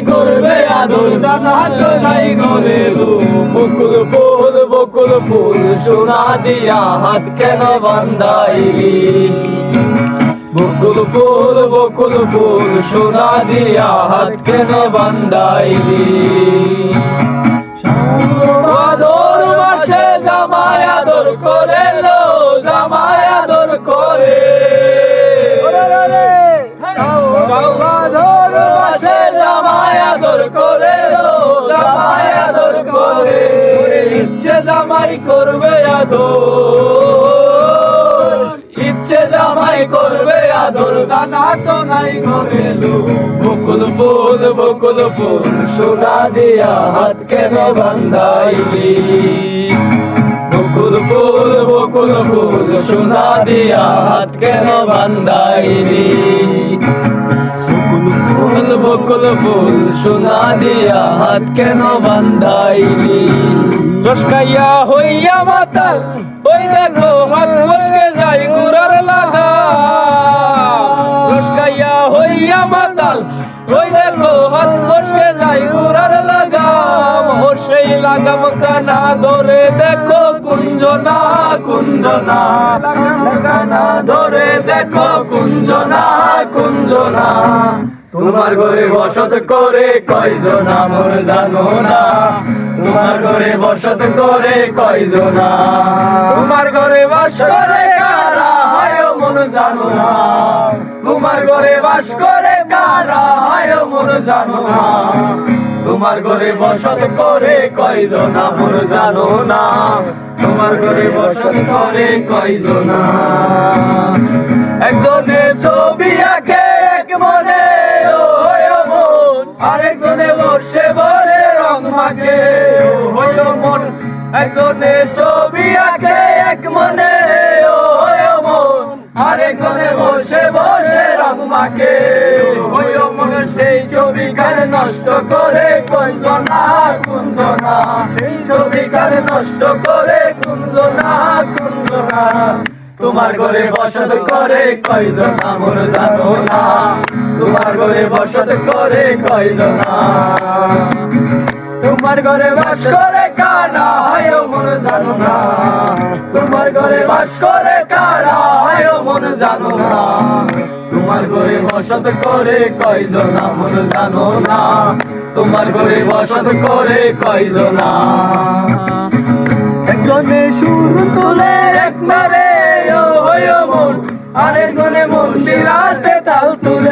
করবে আদর নাই লো বকুল ফুল বকুল ফুল সোনা দিয়া হাত কেন বান্ধাইলি? বকুল ফুল বকুল ফুল সোনা দিয়া হাত কেন বান্ধাইলি? আদর মাসে জামাই আদর করে লো আদর করে। আদর করে জামাই আদর করে। ইচ্ছে জামাই করবে আদর। ইচ্ছে জামাই করবে আদর গানা তো নাই ঘরে বকুল ফুল বকুল ফুল, সোনা দিয়া হাত কেন বান্ধাইলি? বকুল ফুল বকুল ফুল, সোনা দিয়া হাত কেন বান্ধাইলি? বকুল ফুল বকুল ফুল সোনা দিয়া হাত কেন বান্ধাইলি রসকাইয়া হইয়া মাতাল ওই দেখো হাত মস্কে যাই গুড়ার লাগা রসকাইয়া হইয়া মাতাল ওই দেখো হাত মস্কে যাই গুড়ার লাগাম সেই লাগাম কানা ধরে দেখো কুঞ্জনা কুঞ্জনা কানা ধরে দেখো কুঞ্জনা কুঞ্জনা তোমার ঘরে বসত করে কয়জনা মোর জানো না? তোমার ঘরে বসত করে কয়জনা তোমার ঘরে বাস করে কারা হয় মন জানো না? তোমার ঘরে বাস করে কারা হয় মন জানো না? তোমার ঘরে বসত করে কয়জনা মোর জানো না? তোমার ঘরে বসত করে কয়জনা একজনে ছবি মাখে ওই মন, একজনে ছবি আঁকে এক মনে মন, আরেকজনে বসে বসে রং মাখে। ওই মন, সেই ছবি কার নষ্ট করে কয়জনা কুঞ্জনা। সেই ছবি কার নষ্ট করে কুঞ্জনা কুঞ্জনা। তোমার ঘরে বসত করে কয়জন আমর জানো না? তোমার ঘরে বসত করে কয়জন তোমার ঘরে বাস করে কারা? হয় মন জানো না। তোমার ঘরে বাস করে কারা? হয় মন জানো না। তোমার ঘরে বসত করে কয়জন আমর জানো না। তোমার ঘরে বসত করে কয়জন একজনে সুর তোলে এক মারে মন। আরেকজনে মন্দিরাতে তাল তুলে।